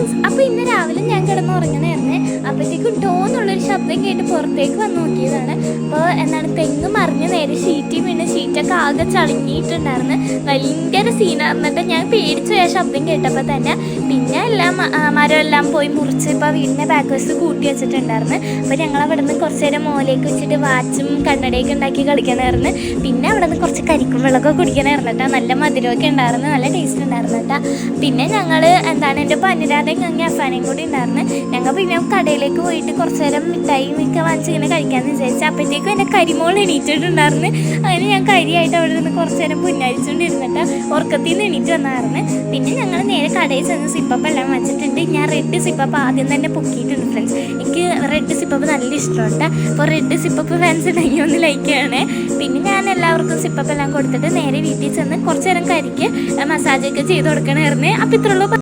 Friends അപ്പോൾ ഇന്ന് രാവിലെ ഞാൻ കിടന്ന് ഉറങ്ങണമായിരുന്നു അപ്പോഴത്തേക്കും ടോന്നുള്ളൊരു ശബ്ദം കേട്ട് പുറത്തേക്ക് വന്ന് നോക്കിയതാണ്. അപ്പോൾ എന്താണ് തെങ്ങ് മറിഞ്ഞ് നേരെ ഷീറ്റിൽ വീണ് ഷീറ്റൊക്കെ ആകെ ചളിങ്ങിയിട്ടുണ്ടായിരുന്നു ഭയങ്കര സീനായിരുന്നിട്ട് ഞാൻ പേടിച്ചു പോയ ശബ്ദം കേട്ടപ്പോൾ തന്നെ പിന്നെ എല്ലാം മരമെല്ലാം പോയി മുറിച്ച് ഇപ്പോൾ വീടിന്റെ ബാക്ക് വശത്ത് കൂട്ടി വെച്ചിട്ടുണ്ടായിരുന്നു. അപ്പോൾ ഞങ്ങൾ അവിടെ നിന്ന് കുറച്ച് നേരം മോലേക്ക് വെച്ചിട്ട് വാച്ചും കണ്ണടയൊക്കെ ഉണ്ടാക്കി കളിക്കണമായിരുന്നു പിന്നെ അവിടെ നിന്ന് കുറച്ച് കരിക്കും വെള്ളമൊക്കെ കുടിക്കണമായിരുന്നു കേട്ടോ. നല്ല മധുരമൊക്കെ ഉണ്ടായിരുന്നു. നല്ല ടേസ്റ്റ് ഉണ്ടായിരുന്നു കേട്ടോ. പിന്നെ ഞങ്ങൾ എന്താണ് എന്റെ പന്നിരാതയും അങ്ങനെ അഫാനയും കൂടി ഉണ്ടായിരുന്നു. ഞങ്ങൾ പിന്നെ കടയിലേക്ക് പോയിട്ട് കുറച്ച് നേരം മിഠായി മിക്ക വാങ്ങിച്ച് ഇങ്ങനെ കഴിക്കാമെന്ന് വിചാരിച്ചു. അപ്പോഴത്തേക്കും എന്റെ കരിമോൾ എണീറ്റിട്ടുണ്ടായിരുന്നു. അങ്ങനെ ഞാൻ കരിയായിട്ട് അവിടെ നിന്ന് കുറച്ച് നേരം പുന്നരിച്ചുകൊണ്ടിരുന്നിട്ട് ഉറക്കത്തിൽ നിന്ന് എണീറ്റ് വന്നായിരുന്നു. പിന്നെ ഞങ്ങൾ നേരെ കടയിൽ ചെന്ന് സിപ്പപ്പ് എല്ലാം വെച്ചിട്ടുണ്ട്. ഞാൻ റെഡ് സിപ്പപ്പ് ആദ്യം തന്നെ പൊക്കിയിട്ടുണ്ട് ഫ്രണ്ട്സ് എനിക്ക് റെഡ് സിപ്പപ്പ് നല്ല ഇഷ്ടമുണ്ട്. അപ്പോൾ റെഡ് സിപ്പപ്പ് ഫാൻസ് ഉണ്ടെങ്കിൽ ഒന്ന് ലൈക്ക് ചെയ്യണേ. പിന്നെ ഞാൻ എല്ലാവർക്കും സിപ്പപ്പ് എല്ലാം കൊടുത്തിട്ട് നേരെ വീട്ടിൽ ചെന്ന് കുറച്ച് നേരം കരിക്ക് മസാജൊക്കെ ചെയ്ത് കൊടുക്കണമായിരുന്നു അപ്പോൾ ഇത്രയുള്ളൂ.